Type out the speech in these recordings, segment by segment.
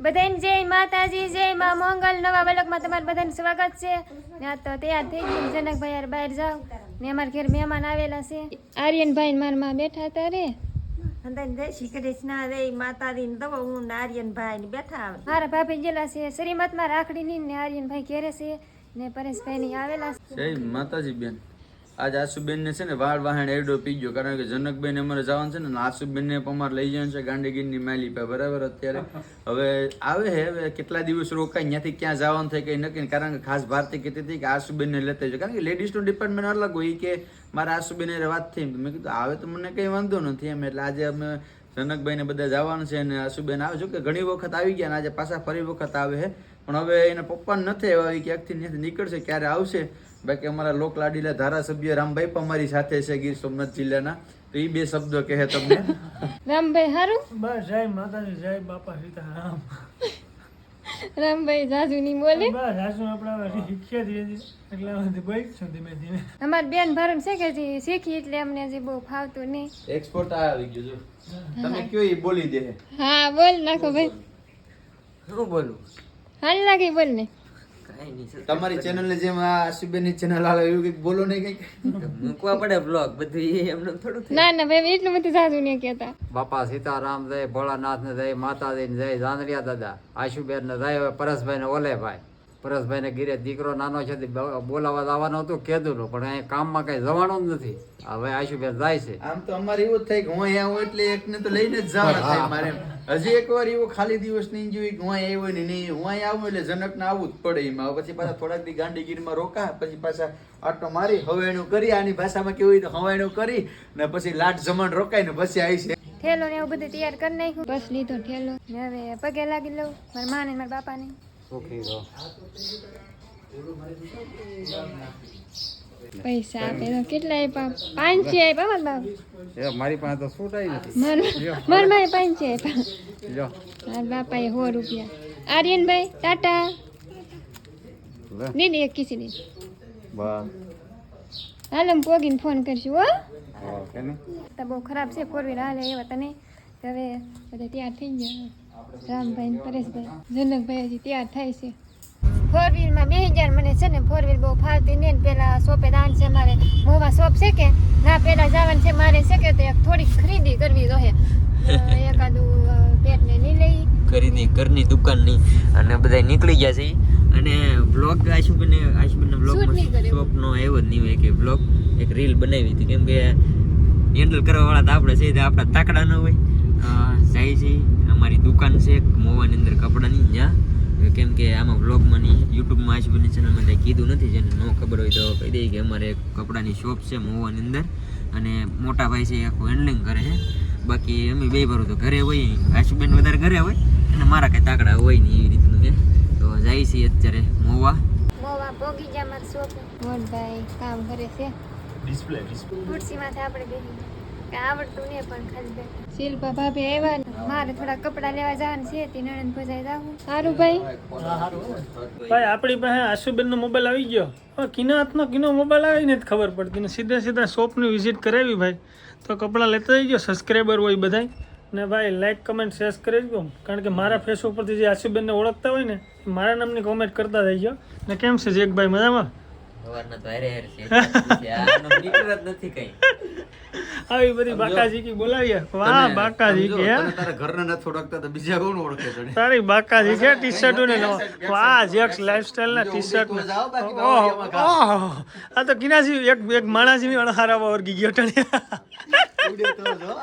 બધાને જય માતાજી જય મા મંગલ. નવા બાળકમાં તમારું બધાને સ્વાગત છે. ત્યાં તો તૈયાર થઈ ગયું જનકભાઈ યાર બહાર જાઓ. ને અમારા ઘેર મહેમાન આવેલા છે. આર્યનભાઈ ને મારા માં બેઠા હતા રે. જય શ્રી કૃષ્ણ રે માતાજી. ને દવા હું નારિયનભાઈ ને બેઠા મારા ભાભી ગયેલા છે શ્રીમતમાં રાખડીની ને આર્યનભાઈ ઘેરે છે. ને પરેશભાઈ ની આવેલા છે. જય માતાજી બેન. આજ આસુબેન છે ને વાળ વાહણ એડો પી ગયો. કારણ કે જનકબેન અમારે જવાનું છે ને આસુબેન ને અમારે લઈ જવાનું છે ગાંધીગીરની માલી પે. બરાબર અત્યારે? હવે આવે હે, હવે કેટલા દિવસ રોકાય ત્યાંથી ક્યાં જવાનું થાય કંઈ નક્કી કારણ કે ખાસ ભારતી કહેતી હતી કે આશુબેનને લેતા જાય કારણ કે લેડીઝનું ડિપાર્ટમેન્ટ અલગ હોય કે મારા આસુબેન હારે વાત થઈ મેં કીધું, આવે તો મને કંઈ વાંધો નથી એમ. એટલે આજે અમે જનકભાઈને બધા જવાનું છે અને આસુબેન આવે. જો કે ઘણી વખત આવી ગયા ને આજે પાછા ફરી વખત આવે છે પણ હવે એના પપ્પા નથી આવ્યા એ ક્યાંકથી નીકળશે, ક્યારે આવશે? બાકી અમારા લોક લાડીલા ધારાસભ્ય રામભાઈ પણ અમારી સાથે છે ગીર સોમનાથ જિલ્લાના. તો એ બે શબ્દો કહે તમને. રામભાઈ હારું? બસ જય માતાજી જય બાપા સીતારામ. રામભાઈ જાજુ ની બોલે? બસ આજુ આપણે શીખ્યા છીએ એટલે અમે હવે બોલશું ધીમે ધીમે. અમાર બેન ભરમ છે કે જે શીખી એટલે અમને જે બહુ ફાવતું નહીં. એક્સપોર્ટ આવી ગયું જો. તમે કયો એ બોલી દે. હા બોલ નાખો ભાઈ. શું બોલું? હાલ લાગી બોલ ને. તમારી ચેનલ ને જેમ આ આશુબેનની ચેનલ આવે એવું કંઈક બોલો ને કંઈક? મૂકવા પડે બ્લોગ બધું એમને થોડું ના ના ભાઈ એટલું બધું જાજુ નહીં કહેતા. બાપા સીતારામ જય ભોળાનાથ ને જય માતાજી ને જય જાનરિયા દાદા આશુબેન ને જય પરસભાઈ ને ઓલે ભાઈ. પરેશભાઈ ને ઘીરે દીકરો નાનો છે બોલાવા જવાનું હતું કીધું પણ અહીંયા કામમાં કઈ જવાનું જ નથી. હવે આશુભાઈ જાય છે. આમ તો અમારે એવું જ થાય કે હું અહીંયા આવું એટલે એકને તો લઈને જ જવાના થાય મારે હજી એક વાર એવો ખાલી દિવસ નહીં જોઈ કે હું અહીંયા આવ્યો ને નહીં હું અહીંયા આવું એટલે જનક ને આવવું જ પડે એમાં. પછી પાછા થોડાક દી ગાંડીગીરમાં રોકા પછી પાછા આટો મારી હવેણું કરી આની ભાષામાં કેવું હોય તો હવેણું કરી ને પછી લાટ જમણ રોકાય ને પછી આવી છે ઠેલો ને એવું બધું તૈયાર કરી નાખ્યું. બસ લીધો ઠેલો. હવે પગે લાગી લઉં મારા માને ને મારા બાપાને. સુખી રહો પૈસા આપે તો કેટલા આપ્યા? પાંચસો આપ્યા મારા બાપ? એ મારી પાસે તો છૂટાઈ નથી મારા મારા માએ પાંચસો આપ્યા. જો મારા બાપાએ સો રૂપિયા. આર્યનભાઈ ટાટા. દીદી એક કિસી દીધી બસ. હાલ પોગીને ફોન કરશું હો. નહીં તો બહુ ખરાબ છે ફોર વ્હીલ હાલે એવા તને હવે બધા તૈયાર થઈ ગયા. રામભાઈ ને પરેશભાઈ. જનકભાઈ હજી તૈયાર થાય છે. ફોર વ્હીલમાં બે હજાર મને છે ને ફોર વ્હીલ બહુ ફાવતી નહીં પેલા શોપે દાન છે મારે. મોવા શોપ છે કે? ના પેલા જવાનું છે મારે છે કે તો એક થોડીક ખરીદી કરવી જોઈએ એકાદું પેટને લઈ લઈ. ખરીદી ઘરની દુકાનની. અને બધા નીકળી ગયા છે. અને બ્લોગ આશુબને આશુબને Shoot નહીં કર્યો. બ્લોગ નો આવ્યો જ નહીં હોય કે બ્લોગ એક રીલ બનાવી હતી. કેમ કે હેન્ડલ કરવાવાળા તો આપણે છે આપણા તાકડા ન હોય. જાય છે. અમારી દુકાન છે એક મોવાની અંદર કપડાની જ્યાં કેમ કે આમાં બ્લોગમાં ની યુટ્યુબમાં આશુબેનની ચેનલમાં કંઈ કીધું નથી જેને ન ખબર હોય તો કહી દઈએ કે અમારે એક કપડાની શોપ છે મોવાની અંદર. અને મોટા ભાઈ છે એ આખું હેન્ડલિંગ કરે છે. બાકી અમે બે ભરું તો ઘરે હોય આશુબેન વધારે ઘરે હોય અને મારા કઈ તાકડા હોય નહીં એવી રીતનું કે તો જાય છે અત્યારે મોવા. મોવા મારા શોપે મોટભાઈ કામ કરે છે. ડિસ્પ્લે ડિસ્પ્લે ખુરશીમાંથી આપણે બેસી આવડતું નહીં પણ ખાલી શિલ્પા ભાભી આવ્યા મારે થોડા કપડાં લેવા જવાનું છે તે નણંદ ભજાઈ જાવું. સારું ભાઈ. ભાઈ આપણી પાસે આશુબેન નો મોબાઈલ આવી ગયો. કિના હાથનો કિનો મોબાઈલ આવીને જ ખબર પડતી. ને સીધા સીધા શોપની વિઝિટ કરાવી ભાઈ. તો કપડાં લેતા જજો સબસ્ક્રાઈબર હોય બધાય. ને ભાઈ લાઈક કમેન્ટ શેર કરી દો. કારણ કે મારા ફેસ ઉપરથી જે આશુબેનને ઓળખતા હોય ને મારા નામની કોમેન્ટ કરતા થઈ ગયો ને કેમ છે જેકભાઈ મજામાં? સવારના તો હારે હારે છે આનો નીકળ નથી કઈ. આવી બધી બાકાજી કી બોલાવીએ. વાહ બાકાજી કે? તારા ઘરના નથી ઓળખતા તો બીજા કોણ ઓળખે તને? તારી બાકાજી છે ટી શર્ટ ને વાહ જેક્સ લાઈફસ્ટાઈલ ના ટી શર્ટ ને. ઓહો. આ તો કિનાસી એક એક માણસ ગયો જો.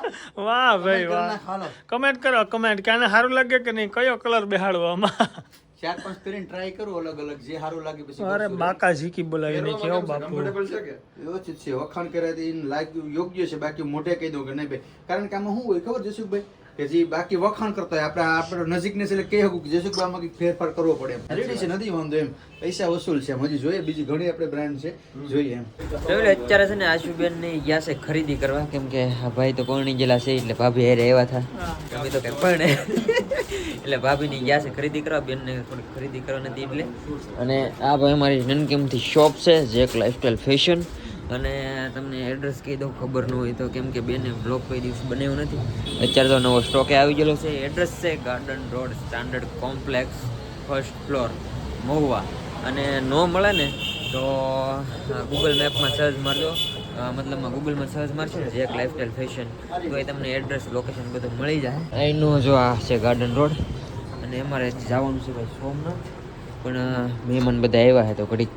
વાહ ભાઈ વાહ. કમેન્ટ કરો કમેન્ટ કે આને સારું લાગે કે નહીં? કયો કલર બેહાડવો આમાં? ચાર પાંચ પેરેન્ટ ટ્રાય કરો અલગ અલગ જે સારું લાગે પછી અરે બાકા ઝીકી બોલાવીને કેવો બાપુ? વ્યવસ્થિત છે વખાણ કર્યા તે લાગ્યું યોગ્ય છે બાકી મોઢે કહી દઉં કે નહીં ભાઈ. કારણ કે આમાં શું હોય ખબર જસુકભાઈ કે જે બાકી વખાણ કરતા હોય આપણે આપણે નજીકને છે એટલે કહી શકું કે જસુકભાઈ આમાં કંઈક ફેરફાર કરવો પડે એમ. રેડી છે નથી વાંધો એમ. પૈસા વસૂલ છે હજી જોઈએ બીજી ઘણી આપણે બ્રાન્ડ છે જોઈએ એમ. એટલે અત્યારે છે ને આશુબેન ને ગયા છે ખરીદી કરવા કેમ કે આ ભાઈ તો કોણી ગયેલા છે એટલે ભાભી હેરે એવા હતા અમે તો કઈ પણ. એટલે ભાભી ની ગયા છે ખરીદી કરવા બેન ને થોડી ખરીદી કરવા નથી એટલે. અને આ ભાઈ અમારી નનકીમથી શોપ છે જેક લાઇફસ્ટાઈલ ફેશન અને તમને એડ્રેસ કહી દઉં, ખબર ન હોય તો કેમ કે બેને બ્લોક કોઈ દિવસ બનાવ્યું નથી. અત્યારે તો નવો સ્ટોકે આવી ગયેલો છે. એડ્રેસ છે garden road standard complex first floor Mahuva. અને ન મળે ને, તો ગૂગલ મેપમાં સર્ચ મારજો. મતલબમાં ગૂગલમાં સર્ચ મારશો ને જેક લાઇફસ્ટાઈલ ફેશન તો એ તમને એડ્રેસ લોકેશન બધું મળી જાય. અહીંનું જો આ છે ગાર્ડન રોડ અને અમારે જવાનું છે ભાઈ સોમનાથ. પણ મહેમાન બધા આવ્યા છે તો ઘડીક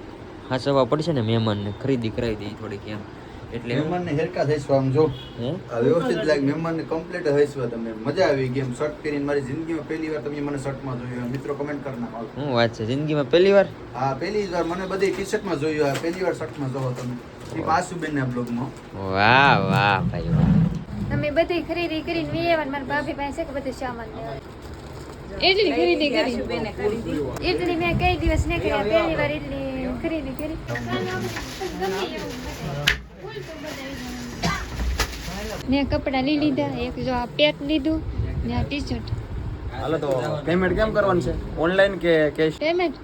હાંસવા પડશે ને મહેમાનને ખરીદી કરાવી દઈએ થોડીક એમ. એટલે મહેમાનને હેરકા થઈશું આમ જો. હે? આ વ્યવસ્થિત લાગે મહેમાનને કમ્પ્લીટ હઈશું તમે મજા આવી ગઈ એમ. શર્ટ પહેરીને મારી જિંદગીમાં પહેલી વાર તમે મને શર્ટમાં જોયું મિત્રો કમેન્ટ કરી નાખો. શું વાત છે જિંદગીમાં પહેલી વાર? હા પહેલી વાર મને બધી ટી શર્ટમાં જોયું. આ પહેલી વાર શર્ટમાં જોવો તમે. એ બ્લોગમાં. વાહ વાહ ભાઈ વાહ. અમે બધી ખરીદી કરીને મારા ભાભી પાસે કે બધું સામાન એટલી ખરીદી કરી એટલી મેં કઈ દિવસ નહીં કર્યા પહેલી વાર એટલી ખરીદી કરી. મેં કપડાં લઈ લીધા એક જો આ પેટ લીધું ને આ ટી શર્ટ હાલો તો પેમેન્ટ કેમ કરવાનું છે? ઓનલાઈન કે કેશ પેમેન્ટ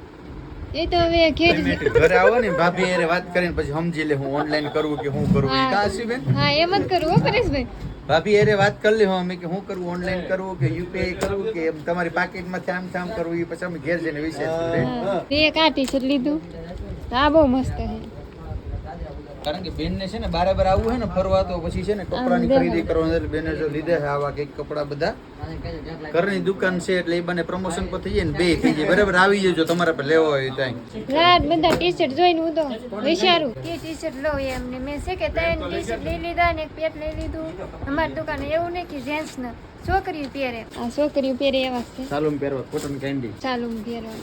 એ તો હવે ઘેર ઘરે આવો ને ભાભી એરે વાત કરીને પછી સમજી લે હું ઓનલાઈન કરું કે હું કરું. એ કાં બેન? હા એમ જ કરું હો પરેશભાઈ. ભાભી એરે વાત કરી લે અમે કે હું કરવું ઓનલાઈન કરવું કે યુપીઆઈ કરવું કે એમ તમારી પાકીટમાંથી આમ થામ કરવું એ પછી અમે ઘેર જઈને વિશે તે કાટી છે લીધું. આ બહુ મસ્ત છે. કારણ કે બેન ને છે ને બરાબર આવું હોય ને ફરવા તો પછી છે ને કપડાની ખરીદી કરવાની એટલે બેને જો લીધે છે આવા કંઈક કપડા બધા. ઘરની દુકાન છે એટલે એ બને પ્રમોશન પર થઈ જાય ને બે થઈ જાય. બરાબર આવી જજો તમારે પર લેવો હોય ત્યાં. રાત બધા ટી શર્ટ જોઈને હું તો વિચારું. કે ટી શર્ટ લઉં એમ ને મેં છે કે ત્રણ ટી શર્ટ લઈ લીધા ને એક પેટ લઈ લીધું. અમારી દુકાને એવું નહીં કે જેન્ટ્સ ને. છોકરીઓ પહેરે આ છોકરીઓ પહેરે એવા છે. સાલુમ પહેરવા કોટન કેન્ડી સાલુમ પહેરવા.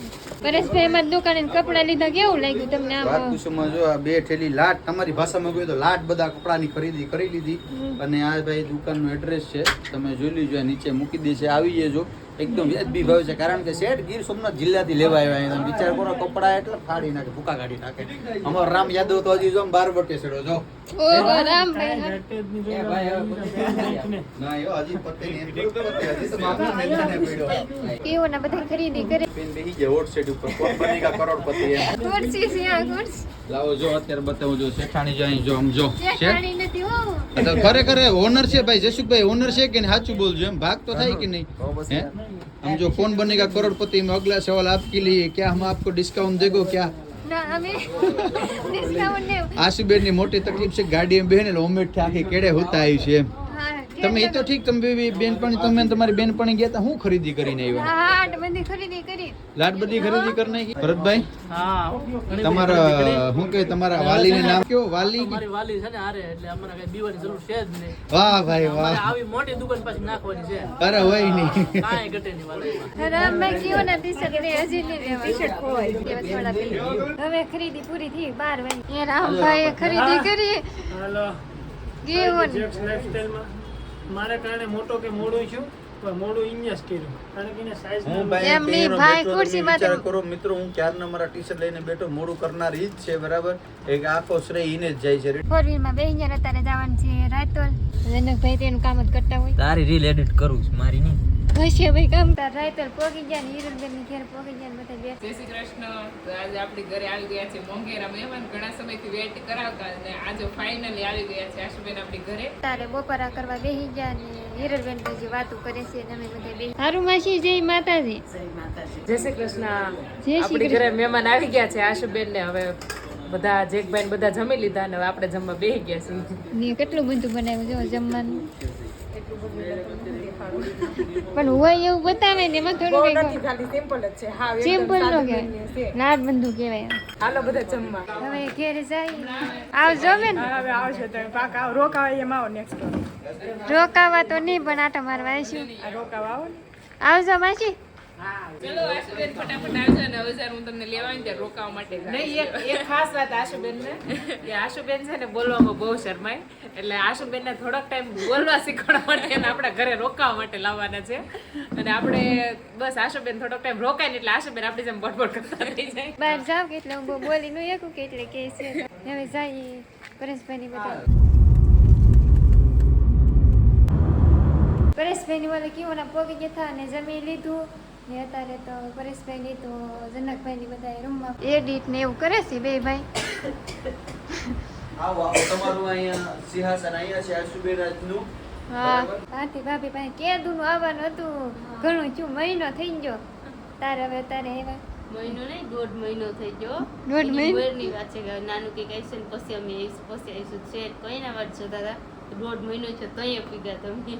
પરેશભાઈ અમારી દુકાને કપડા લીધા કેવું લાગ્યું તમને આમ? વાતકુસુમાં જો આ બે ઠેલી લાટ તમારી ભાષામાં કહ્યું તો લાટ બધા કપડાની ખરીદી કરી લીધી. અને આ ભાઈ દુકાનનું એડ્રેસ છે તમે જોઈ લીજો નીચે મૂકી દેશે આવી જજો. એકદમ વ્યાજબી ભાવ છે. કારણ કે શેઠ ગીર સોમનાથ જિલ્લાથી લેવા આવ્યા. તમે વિચાર કરો કપડા એટલે ફાડી નાખે ભૂકા કાઢી નાખે. અમારો રામ યાદવ તો હજી જો આમ બાર બટે છેડો જો. જાય લાવો જો અત્યારે બતાવું જો શેઠાણી જો અહીં જો આમ જો. શેઠાણી નથી હો. ખરેખર ઓનર છે ભાઈ જશુભાઈ ઓનર છે કે નહીં સાચું બોલજો એમ ભાગ તો થાય કે નહીં હે हम जो कौन बनेगा करोड़पति में अगला सवाल आपके लिए क्या हम आपको डिस्काउंट देगो क्या ના અમે ડિસ્કાઉન્ટ ને આશુબેન ની મોટી તકલીફ છે ગાડી બેન એટલે ઉમેટ થી આખી કેડે હોતા આવી છે એમ હા તમે એ તો ઠીક તમે બે બેનપણી તમે તમારી બેનપણી ગયા તા હું ખરીદી કરીને આવ્યા? હા બધી ખરીદી કરી. લાટ બધી ખરીદી કરી નાખી? ભરતભાઈ? તમારા હું કે તમારા વાલી નું નામ કયો? વાલી મારી વાલી છે ને હારે એટલે અમારે કઈ બીવાની જરૂર છે જ નહીં. વાહ ભાઈ વાહ. આવી મોટી દુકાન પાછી નાખવાની છે. અરે હોય નહીં. કાંઈ ઘટે નહીં વાલીમાં. રામભાઈ કયો ને ટી શર્ટ ને હજી નહીં લેવા. ટી શર્ટ ખોવાય હવે ખરીદી પૂરી થઈ બાર વાગી એ રામભાઈ ખરીદી કરી. હેલો. કેવો ને. જેક્સ લાઈફસ્ટાઈલમાં મારે કારણે મોટો કે મોડું છું પણ મોડું અહીંયા જ કર્યું. કારણ કે એને સાઈઝ હું ભાઈ એમ નહીં, ભાઈ ખુરશી વિચાર કરો મિત્રો હું ક્યારના મારા ટી શર્ટ લઈને બેઠો મોડું કરનાર ઈ જ છે બરાબર? એક આખો શ્રેય ઈને જ જાય છે. ફોર વ્હીલમાં બેહીને અત્યારે જવાનું છે રાયતોલ. જનકભાઈ તેનું કામ જ કરતા હોય. તારી રીલ એડિટ કરું છું મારી નહીં. હશે ભાઈ કામ તાર પોગી ગયા ને હિરલબેન ઘેર પોગી ગયા ને બધા બે જય શ્રી કૃષ્ણ. તો આજે આપણી ઘરે આવી ગયા છે મોંઘેરા મહેમાન. ઘણા સમયથી વેટ કરાવતા અને આજે ફાઇનલી આવી ગયા છે આશુબેન આપણી ઘરે. તારે બપોરા કરવા બેસી ગયા ને હિરલબેન તો વાતો કરે છે ને અમે બધા બે હારું માસી જય માતાજી. જય શ્રી કૃષ્ણ. આપણી ઘરે મહેમાન આવી ગયા છે આશુબેન ને હવે બધા જેકભાઈ બેન બધા જમી લીધા ને હવે આપણે જમવા બેસી ગયા છીએ. કેટલું બધું બનાવ્યું જો જમવાનું? પણ હોય એવું બતાવે ને એમાં થોડું કઈ ખાલી સિમ્પલ જ છે. હા સિમ્પલ નો કહેવાય. લાડ બંધુ કહેવાય હાલો બધા જમવા. હવે ઘેર જાય. આવજો બેન હવે આવશે તમે આવ. રોકાવા એમ આવો નેક્સ્ટ રોકાવા તો નહીં પણ આટો મારવા આવીશું. રોકાવા આવો આવજો માસી. ચલો આશુબેન ફટાફટ આવજો ને હવે જ્યારે હું તમને લેવા આવીને રોકાવા માટે નહીં એક એક ખાસ વાત આશુબેન ને કે આશુબેન છે ને બોલવામાં બહુ શરમાય. એટલે આશુબેન ને થોડોક ટાઈમ બોલવા શીખવાડવા માટે અને આપણા ઘરે રોકાવા માટે લાવવાના છે. અને આપણે બસ આશુબેન થોડોક ટાઈમ રોકાય ને એટલે આશુબેન આપણી જેમ બડબડ કરતા થઈ જાય. બહાર જાવ કે એટલે હું બોલી નું એકું કે એટલે કે છે. હવે જાય પરેશભાઈ ની બધા પરેશભાઈ ની વાલે કેવું પગ પોગી ગયા હતા અને જમી લીધું. ને અત્યારે તો પરેશભાઈ ની તો જનકભાઈ ની બધા રૂમમાં એડિટ ને એવું કરે છે બે ભાઈ? આવો આવો તમારું અહીંયા સિંહાસન અહીંયા છે આશુબેરાજનું હા. ભારતી ભાભી પાસે કેદુનું આવવાનું હતું. ઘણું છું મહિનો થઈ ગયો. તારે હવે તારે એવા મહિનો નહીં દોઢ મહિનો થઈ ગયો. દોઢ મહિનો? વાત છે કે નાનું આવીશું ને પછી અમે આવીશું પછી આવીશું છે. કોઈ ના વાત જોતા હતા દોઢ મહિનો છે તઈએ પીગા તમે.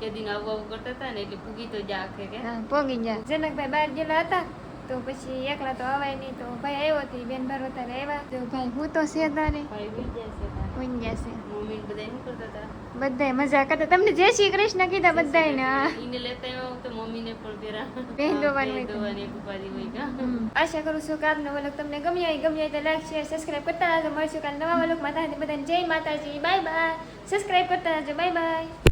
કે દિન આવું આવું કરતા હતા ને એટલે પૂગી તો જા આખે કે. પોગી જા. જનકભાઈ બહાર ગયેલા હતા તો પછી એકલા તો અવાય નહીં તો ભાઈ આવ્યો હતી બેન ભરો વધારે આવ્યા. તો ભાઈ હું તો સેતા તારે ભાઈ બીજા ગયા તારા. ગયા છે મમ્મી બધા શું કરતા હતા? બધાય મજા કરતા તમને જય શ્રી કૃષ્ણ કીધા બધાય ને ઈને લેતા આવ્યો તો મમ્મીને પણ પેરા પહેરવાનું પહેરવાની ઉપાધિ હોય કા આશા કરું છું કે આપનો વલક તમને ગમ્યો હોય ગમ્યો હોય તો લાઈક શેર સબસ્ક્રાઈબ કરતા રહેજો. મળશું કાલ નવા વલકમાં ત્યાંથી બધાને જય માતાજી. Bye bye. સબસ્ક્રાઈબ કરતા રહેજો. Bye bye.